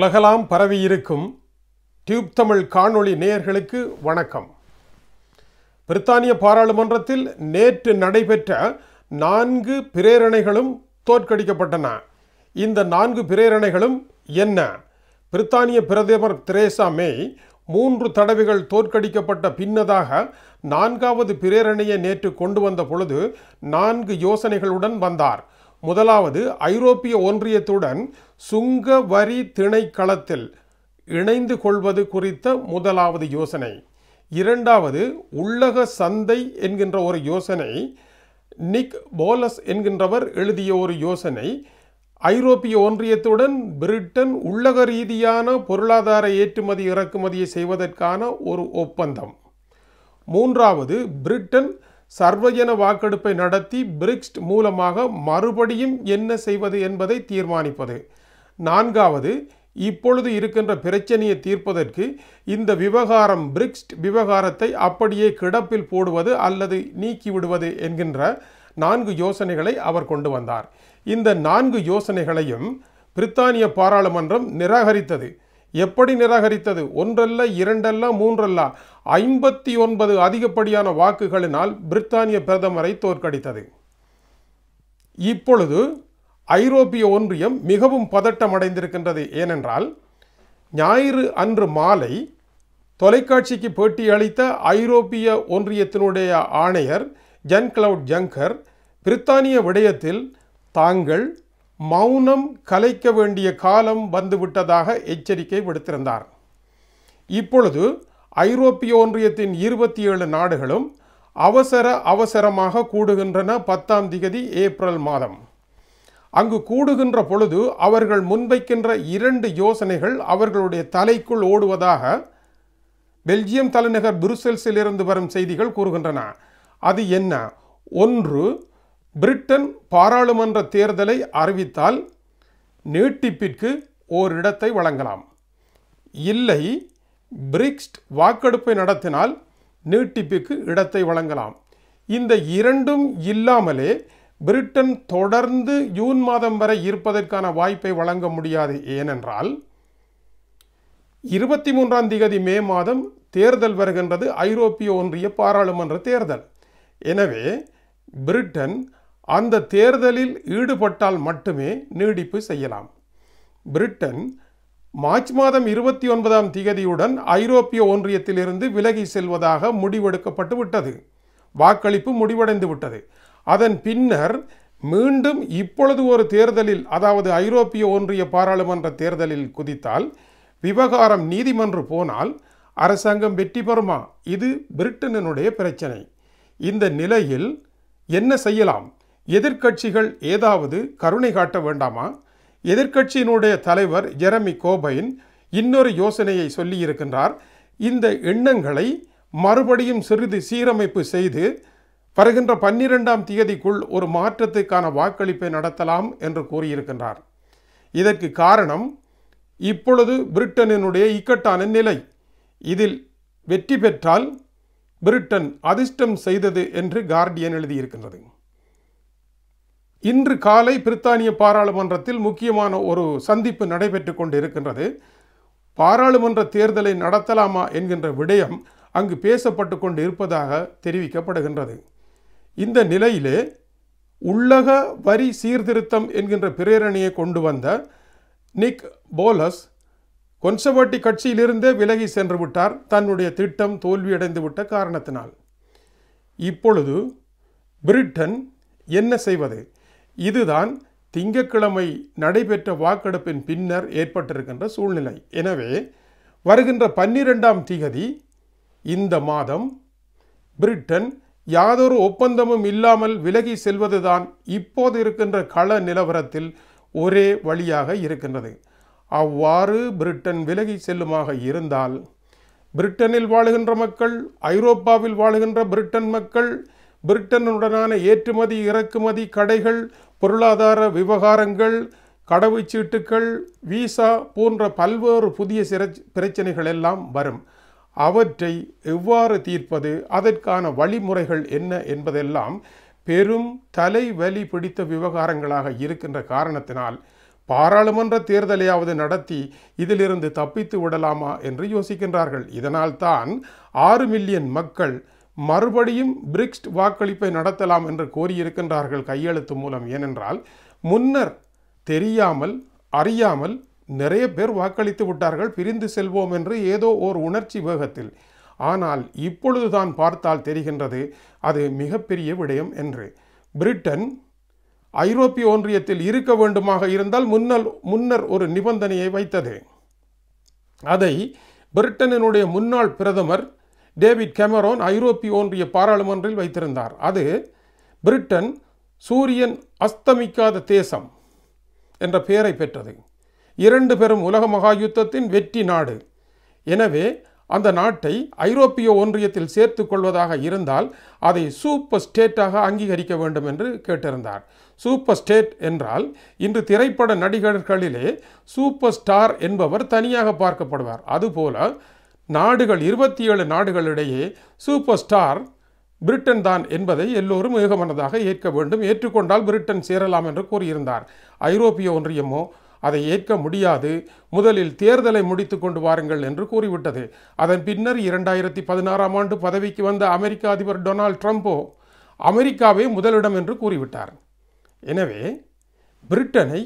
உலகலாம் பரவியிருக்கும் டியூப் தமிழ் காணொளி நேயர்களுக்கு வணக்கம். பிரித்தானிய பாராளுமன்றத்தில் நேற்று நடைபெற்ற நான்கு பிரேரணைகளும் தோற்கடிக்கப்பட்டன. இந்த நான்கு பிரேரணைகளும் என்ன? பிரித்தானிய பிரதமர் தெரேசா மே மூன்று தடவைகள் தோற்கடிக்கப்பட்ட பின்னதாக நான்காவது பிரேரணையை நேற்று கொண்டு வந்த பொழுது நான்கு யோசனைகளுடன் வந்தார். முதலாவது ஐரோப்பிய ஒன்றியத்துடன் சுங்க வரி திணைக்களத்தில் இணைந்து கொள்வது குறித்த முதலாவது யோசனை. இரண்டாவது உள்ளக சந்தை என்கின்ற ஒரு யோசனை. நிக் போலஸ் என்கின்றவர் எழுதிய ஒரு யோசனை. ஐரோப்பிய ஒன்றியத்துடன் பிரிட்டன் உள்ளக ரீதியான பொருளாதார ஏற்றுமதி இறக்குமதியை செய்வதற்கான ஒரு ஒப்பந்தம். மூன்றாவது பிரிட்டன் சர்வஜன வாக்கெடுப்பை நடத்தி பிரிக்ஸ்ட் மூலமாக மறுபடியும் என்ன செய்வது என்பதை தீர்மானிப்பது. நான்காவது இப்பொழுது இருக்கின்ற பிரச்சனையை தீர்ப்பதற்கு இந்த விவகாரம் பிரிக்ஸ்ட் விவகாரத்தை அப்படியே கிடப்பில் போடுவது அல்லது நீக்கிவிடுவது என்கின்ற நான்கு யோசனைகளை அவர் கொண்டு வந்தார். இந்த நான்கு யோசனைகளையும் பிரித்தானிய பாராளுமன்றம் நிராகரித்தது. எப்படி நிராகரித்தது? ஒன்றல்ல இரண்டல்ல மூன்றல்ல? ஐம்பத்தி ஒன்பது அதிகப்படியான வாக்குகளினால் பிரித்தானிய பிரதமரை தோற்கடித்தது. இப்பொழுது ஐரோப்பிய ஒன்றியம் மிகவும் பதட்டம் அடைந்திருக்கின்றது ஏனென்றால் ஞாயிறு அன்று மாலை தொலைக்காட்சிக்கு பேட்டியளித்த ஐரோப்பிய ஒன்றியத்தினுடைய ஆணையர் ஜன் கிளவுட் ஜங்கர் பிரித்தானிய விடயத்தில் தாங்கள் மௌனம் கலைக்க வேண்டிய காலம் வந்துவிட்டதாக எச்சரிக்கை விடுத்திருந்தார். இப்பொழுது ஐரோப்பிய ஒன்றியத்தின் இருபத்தி ஏழு நாடுகளும் அவசர அவசரமாக கூடுகின்றன பத்தாம் திகதி ஏப்ரல் மாதம். அங்கு கூடுகின்ற பொழுது அவர்கள் முன்வைக்கின்ற இரண்டு யோசனைகள் அவர்களுடைய தலைக்குள் ஓடுவதாக பெல்ஜியம் தலைநகர் புருசெல்ஸில் இருந்து வரும் செய்திகள் கூறுகின்றன. அது என்ன? ஒன்று பிரிட்டன் பாராளுமன்ற தேர்தலை அறிவித்தால் நீட்டிப்பிற்கு ஓரிடத்தை வழங்கலாம். இல்லை பிரிக்ஸ்ட் வாக்கெடுப்பை நடத்தினால் நீட்டிப்புக்கு இடத்தை வழங்கலாம். இந்த இரண்டும் இல்லாமலே பிரிட்டன் தொடர்ந்து ஜூன் மாதம் வரை இருப்பதற்கான வாய்ப்பை வழங்க முடியாது. ஏனென்றால் இருபத்தி மூன்றாம் திகதி மே மாதம் தேர்தல் வருகின்றது ஐரோப்பிய ஒன்றிய பாராளுமன்ற தேர்தல். எனவே பிரிட்டன் அந்த தேர்தலில் ஈடுபட்டால் மட்டுமே நீடிப்பு செய்யலாம். பிரிட்டன் மார்ச் மாதம் இருபத்தி ஒன்பதாம் திகதியுடன் ஐரோப்பிய ஒன்றியத்திலிருந்து விலகி செல்வதாக முடிவெடுக்கப்பட்டு விட்டது. வாக்களிப்பு முடிவடைந்து விட்டது. அதன் பின்னர் மீண்டும் இப்பொழுது ஒரு தேர்தலில் அதாவது ஐரோப்பிய ஒன்றிய பாராளுமன்ற தேர்தலில் குதித்தால் விவகாரம் நீதிமன்று போனால் அரசாங்கம் வெற்றி பெறுமா? இது பிரிட்டனினுடைய பிரச்சனை. இந்த நிலையில் என்ன செய்யலாம்? எதிர்க்கட்சிகள் ஏதாவது கருணை காட்ட வேண்டாமா? எதிர்க்கட்சியினுடைய தலைவர் ஜெரமி கோபைன் இன்னொரு யோசனையை சொல்லியிருக்கின்றார். இந்த எண்ணங்களை மறுபடியும் சிறிது சீரமைப்பு செய்து வருகின்ற பன்னிரெண்டாம் தேதிக்குள் ஒரு மாற்றத்துக்கான வாக்களிப்பை நடத்தலாம் என்று கூறியிருக்கின்றார். இதற்கு காரணம் இப்பொழுது பிரிட்டனினுடைய இக்கட்டான நிலை. இதில் வெற்றி பெற்றால் பிரிட்டன் அதிர்ஷ்டம் செய்தது என்று கார்டியன் எழுதியிருக்கின்றது. இன்று காலை பிரித்தானிய பாராளுமன்றத்தில் முக்கியமான ஒரு சந்திப்பு நடைபெற்று கொண்டு இருக்கின்றது பாராளுமன்ற தேர்தலை நடத்தலாமா என்கின்ற விடயம் அங்கு பேசப்பட்டு கொண்டு இருப்பதாக தெரிவிக்கப்படுகின்றது. இந்த நிலையிலே உள்ளக வரி சீர்திருத்தம் என்கின்ற பிரேரணையை கொண்டு வந்த நிக் போலஸ் கொன்சர்வேட்டிவ் கட்சியிலிருந்தே விலகி சென்று விட்டார். தன்னுடைய திட்டம் தோல்வியடைந்து விட்ட காரணத்தினால். இப்பொழுது பிரிட்டன் என்ன செய்வது? இதுதான் திங்கட்கிழமை நடைபெற்ற வாக்கெடுப்பின் பின்னர் ஏற்பட்டிருக்கின்ற சூழ்நிலை. எனவே வருகின்ற பன்னிரெண்டாம் திகதி இந்த மாதம் பிரிட்டன் யாதொரு ஒப்பந்தமும் இல்லாமல் விலகி செல்வதுதான் இப்போது இருக்கின்ற கள நிலவரத்தில் ஒரே வழியாக இருக்கின்றது. அவ்வாறு பிரிட்டன் விலகி செல்லுமாக இருந்தால் பிரிட்டனில் வாழுகின்ற மக்கள் ஐரோப்பாவில் வாழுகின்ற பிரிட்டன் மக்கள் பிரிட்டனுடனான ஏற்றுமதி இறக்குமதி கடைகள் பொருளாதார விவகாரங்கள் கடவுச்சீட்டுக்கள் வீசா போன்ற பல்வேறு புதிய சிற பிரச்சனைகள் எல்லாம் வரும். அவற்றை எவ்வாறு தீர்ப்பது? அதற்கான வழிமுறைகள் என்ன என்பதெல்லாம் பெரும் தலைவலி பிடித்த விவகாரங்களாக இருக்கின்ற காரணத்தினால் பாராளுமன்ற தேர்தலையாவது நடத்தி இதிலிருந்து தப்பித்து விடலாமா என்று யோசிக்கின்றார்கள். இதனால்தான் ஆறு மில்லியன் மக்கள் மறுபடியும் பிரிக்ஸ்ட் வாக்களிப்பை நடத்தலாம் என்று கோரியிருக்கின்றார்கள் கையெழுத்து மூலம். ஏனென்றால் முன்னர் தெரியாமல் அறியாமல் நிறைய பேர் வாக்களித்து விட்டார்கள் பிரிந்து செல்வோம் என்று ஏதோ ஓர் உணர்ச்சி வேகத்தில். ஆனால் இப்பொழுதுதான் பார்த்தால் தெரிகின்றது அது மிகப்பெரிய விடயம் என்று. பிரிட்டன் ஐரோப்பிய ஒன்றியத்தில் இருக்க வேண்டுமாக இருந்தால் முன்னர் முன்னர் ஒரு நிபந்தனையை வைத்தது. அதை பிரிட்டனினுடைய முன்னாள் பிரதமர் டேவிட் கெமரோன் ஐரோப்பிய ஒன்றிய பாராளுமன்றில் வைத்திருந்தார். அது பிரிட்டன் சூரியன் அஸ்தமிக்காத தேசம் என்ற பெயரை பெற்றது. இரண்டு பெரும் உலக மகா யுத்தத்தின் வெற்றி நாடு. எனவே அந்த நாட்டை ஐரோப்பிய ஒன்றியத்தில் சேர்த்து கொள்வதாக இருந்தால் அதை சூப்பர் ஸ்டேட்டாக அங்கீகரிக்க வேண்டும் என்று கேட்டிருந்தார். சூப்பர் ஸ்டேட் என்றால் இன்று திரைப்பட நடிகர்களிலே சூப்பர் ஸ்டார் என்பவர் தனியாக பார்க்கப்படுவார். அதுபோல நாடுகள் இருபத்தி ஏழு நாடுகளிடையே சூப்பர் ஸ்டார் பிரிட்டன் தான் என்பதை எல்லோரும் ஏகமனதாக ஏற்க வேண்டும். ஏற்றுக்கொண்டால் பிரிட்டன் சேரலாம் என்று கூறியிருந்தார். ஐரோப்பிய ஒன்றியமோ அதை ஏற்க முடியாது. முதலில் தேர்தலை முடித்து கொண்டு வாருங்கள் என்று கூறிவிட்டது. அதன் பின்னர் இரண்டாயிரத்தி பதினாறாம் ஆண்டு பதவிக்கு வந்த அமெரிக்க அதிபர் டொனால்ட் ட்ரம்ப்போ அமெரிக்காவே முதலிடம் என்று கூறிவிட்டார். எனவே பிரிட்டனை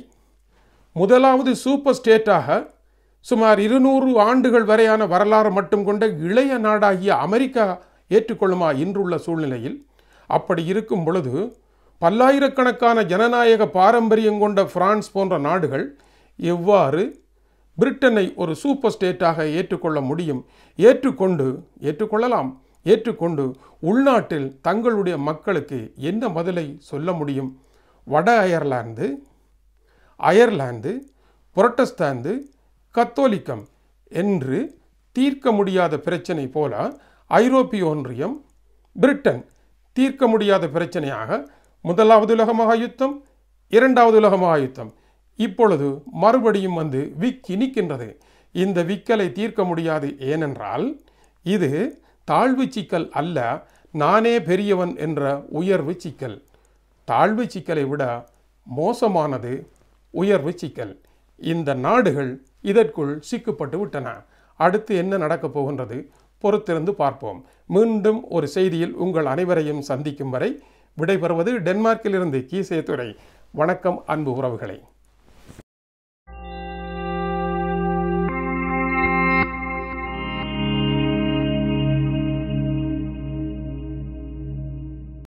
முதலாவது சூப்பர் ஸ்டேட்டாக சுமார் இருநூறு ஆண்டுகள் வரையான வரலாறு மட்டும் கொண்ட இளைய நாடாகிய அமெரிக்கா ஏற்றுக்கொள்ளுமா இன்றுள்ள சூழ்நிலையில்? அப்படி இருக்கும் பொழுது பல்லாயிரக்கணக்கான ஜனநாயக பாரம்பரியம் கொண்ட பிரான்ஸ் போன்ற நாடுகள் எவ்வாறு பிரிட்டனை ஒரு சூப்பர் ஸ்டேட்டாக ஏற்றுக்கொள்ள முடியும்? ஏற்றுக்கொண்டு ஏற்றுக்கொள்ளலாம். ஏற்றுக்கொண்டு உள்நாட்டில் தங்களுடைய மக்களுக்கு என்ன பதிலை சொல்ல முடியும்? வட அயர்லாந்து அயர்லாந்து புரட்டஸ்தாந்து கத்தோலிக்கம் என்று தீர்க்க முடியாத பிரச்சனை போல ஐரோப்பிய ஒன்றியம் பிரிட்டன் தீர்க்க முடியாத பிரச்சனையாக முதலாவது உலக மகா யுத்தம் இரண்டாவது உலக மகா யுத்தம். இப்பொழுது மறுபடியும் வந்து விக்கி நிற்கின்றது இந்த விக்கலை தீர்க்க முடியாது. ஏனென்றால் இது தாழ்வு சிக்கல் அல்ல. நானே பெரியவன் என்ற உயர்வு சிக்கல். தாழ்வு சிக்கலை விட மோசமானது உயர்வு சிக்கல். இந்த நாடுகள் இதற்குள் சிக்கப்பட்டு விட்டன. அடுத்து என்ன நடக்கப் போகின்றது? பொறுத்திருந்து பார்ப்போம். மீண்டும் ஒரு செய்தியில் உங்கள் அனைவரையும் சந்திக்கும் வரை விடைபெறுவது டென்மார்க்கிலிருந்து கீசே துறை வணக்கம் அன்பு உறவுகளை.